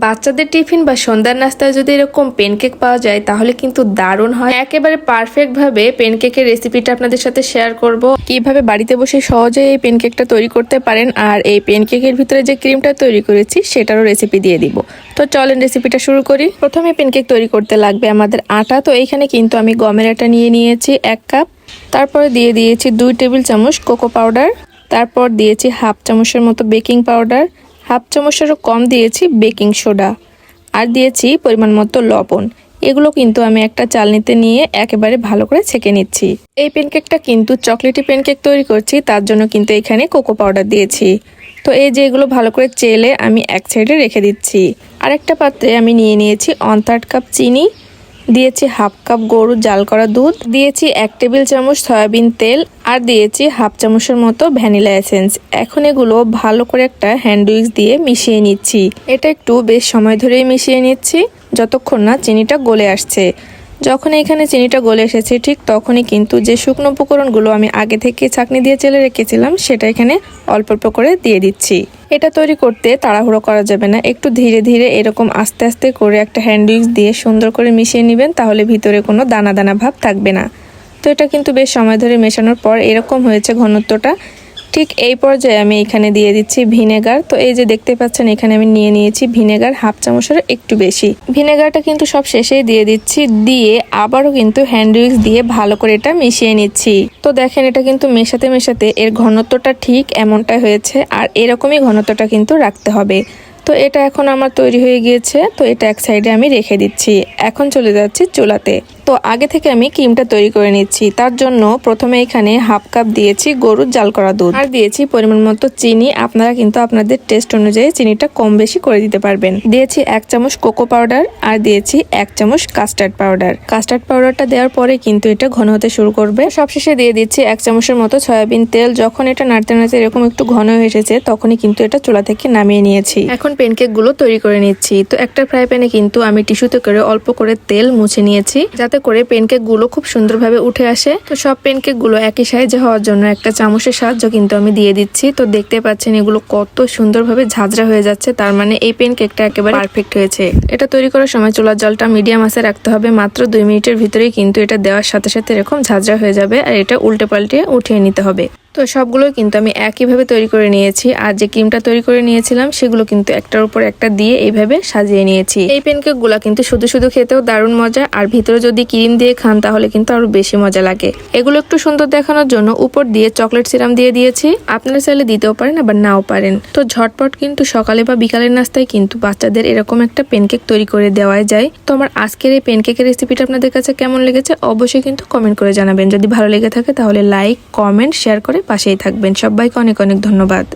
বাচ্চাদের টিফিন বা সন্ধ্যার নাস্তায় যদি এরকম পেনকেক পাওয়া যায়, তাহলে কিন্তু দারুণ হয়। একেবারে পারফেক্ট ভাবে পেনকেকের রেসিপিটা আপনাদের সাথে শেয়ার করব। কীভাবে বাড়িতে বসে সহজে এই পেনকেকটা তৈরি করতে পারেন আর এই পেনকেকের ভিতরে যে ক্রিমটা তৈরি করেছি, সেটারও রেসিপি দিয়ে দিব। তো চলেন রেসিপিটা শুরু করি। প্রথমে পেনকেক তৈরি করতে লাগবে আমাদের আটা। তো এইখানে কিন্তু আমি গমের আটা নিয়ে নিয়েছি এক কাপ তারপরে দিয়ে দিয়েছি দুই টেবিল চামচ কোকো পাউডার তারপর দিয়েছি হাফ চামচের মতো বেকিং পাউডার হাফ চামচেরও কম দিয়েছি বেকিং সোডা। আর দিয়েছি পরিমাণ মতো লবণ। এগুলো কিন্তু আমি একটা চালনিতে নিয়ে একেবারে ভালো করে ছেঁকে নিচ্ছি। এই প্যানকেকটা কিন্তু চকলেটি প্যানকেক তৈরি করছি, তার জন্য কিন্তু এখানে কোকো পাউডার দিয়েছি। তো এই যে এগুলো ভালো করে চেলে আমি এক সাইডে রেখে দিচ্ছি। আরেকটা পাত্রে আমি নিয়ে নিয়েছি অন থার্ড কাপ চিনি। দিয়েছি হাফ কাপ গরুর জাল করা দুধ, দিয়েছি এক টেবিল চামচ সয়াবিন তেল, আর দিয়েছি হাফ চামচের মতো ভ্যানিলা এসেন্স। এখন এগুলো ভালো করে একটা হ্যান্ড উইক্স দিয়ে মিশিয়ে নিচ্ছি। এটা একটু বেশ সময় ধরেই মিশিয়ে নিচ্ছি, যতক্ষণ না চিনিটা গলে আসছে। যখন এখানে চিনিটা গলে এসেছে, ঠিক তখনই কিন্তু যে শুকনো উপকরণগুলো আমি আগে থেকে ছাকনি দিয়ে চেলে রেখেছিলাম, সেটা এখানে অল্প অল্প করে দিয়ে দিচ্ছি। এটা তৈরি করতে তাড়াহুড়ো করা যাবে না। একটু ধীরে ধীরে এরকম আস্তে আস্তে করে একটা হ্যান্ড উইক্স দিয়ে সুন্দর করে মিশিয়ে নেবেন, তাহলে ভিতরে কোনো দানা দানা ভাব থাকবে না। তো এটা কিন্তু বেশ সময় ধরে মেশানোর পর এরকম হয়েছে ঘনত্বটা। ঠিক এই পর্যায়ে আমি এখানে দিয়ে দিচ্ছি ভিনেগার। তো এই যে দেখতে পাচ্ছেন, এখানে আমি নিয়ে নিয়েছি ভিনেগার হাফ চামচের একটু বেশি। ভিনেগারটা কিন্তু সব শেষেই দিয়ে দিচ্ছি, দিয়ে আবারও কিন্তু হ্যান্ড উইক্স দিয়ে ভালো করে এটা মিশিয়ে নিচ্ছি। তো দেখেন, এটা কিন্তু মেশাতে মেশাতে এর ঘনত্বটা ঠিক এমনটাই হয়েছে, আর এরকমই ঘনত্বটা কিন্তু রাখতে হবে। তো এটা এখন আমার তৈরি হয়ে গিয়েছে, তো এটা এক সাইডে আমি রেখে দিচ্ছি। এখন চলে যাচ্ছি চুলাতে। তো আগে থেকে আমি ক্রিমটা তৈরি করে নিচ্ছি। তার জন্য প্রথমে এখানে হাফ কাপ দিয়েছি গরুর জাল করা দুধ। আর দিয়েছি পরিমাণ মতো চিনি। আপনারা কিন্তু আপনাদের টেস্ট অনুযায়ী চিনিটা কম বেশি করে দিতে পারবেন। দিয়েছি এক চামচ কোকো পাউডার আর দিয়েছি এক চামচ কাস্টার্ড পাউডার। কাস্টার্ড পাউডারটা দেওয়ার পরে কিন্তু এটা ঘন হতে শুরু করবে। সবশেষে দিয়ে দিচ্ছি এক চামচের মতো সয়াবিন তেল। যখন এটা নাড়তে নাড়তে এরকম একটু ঘন হয়ে এসেছে, তখনই কিন্তু এটা চুলা থেকে নামিয়ে নিয়েছি। এখন পেনকেকগুলো তৈরি করে নিচ্ছি। তো একটা ফ্রাই প্যানে কিন্তু আমি টিস্যুতে করে অল্প করে তেল মুছে নিয়েছি। যাতে করে পেনকেকগুলো খুব সুন্দরভাবে উঠে আসে। তো সব পেনকেকগুলো একই সাইজে হওয়ার জন্য একটা চামচের সাহায্য কিন্তু আমি দিয়ে দিচ্ছি। তো দেখতে পাচ্ছেন এগুলো কত সুন্দরভাবে ঝাঁঝরা হয়ে যাচ্ছে, তার মানে এই পেনকেকটা একেবারে পারফেক্ট হয়েছে। এটা তৈরি করার সময় চুলার জলটা মিডিয়াম আসে রাখতে হবে, মাত্র দুই মিনিটের ভিতরেই কিন্তু এটা দেওয়ার সাথে সাথে এরকম ঝাঁঝরা হয়ে যাবে আর এটা উল্টে পাল্টে উঠিয়ে নিতে হবে। তো সবগুলো কিন্তু আমি একইভাবে তৈরি করে নিয়েছি। আর যে ক্রিমটা তৈরি করে নিয়েছিলাম, সেগুলো কিন্তু একটার উপর একটা দিয়ে এইভাবে সাজিয়ে নিয়েছি। এই প্যানকেকগুলা কিন্তু শুধু শুধু খেতেও দারুণ মজা, আর ভিতরে যদি ক্রিম দিয়ে খান, তাহলে কিন্তু আরও বেশি মজা লাগে। এগুলো একটু সুন্দর দেখানোর জন্য উপর দিয়ে চকলেট সিরাম দিয়ে দিয়েছি। আপনারা চাইলে দিতেও পারেন, আবার নাও পারেন। তো ঝটপট কিন্তু সকালে বা বিকালের নাস্তায় কিন্তু বাচ্চাদের এরকম একটা পেনকেক তৈরি করে দেওয়া যায়। তো আমার আজকের এই পেনকেকের রেসিপিটা আপনাদের কাছে কেমন লেগেছে, অবশ্যই কিন্তু কমেন্ট করে জানাবেন। যদি ভালো লেগে থাকে, তাহলে লাইক কমেন্ট শেয়ার করে পাশেই থাকবেন। সবাইকে অনেক অনেক ধন্যবাদ।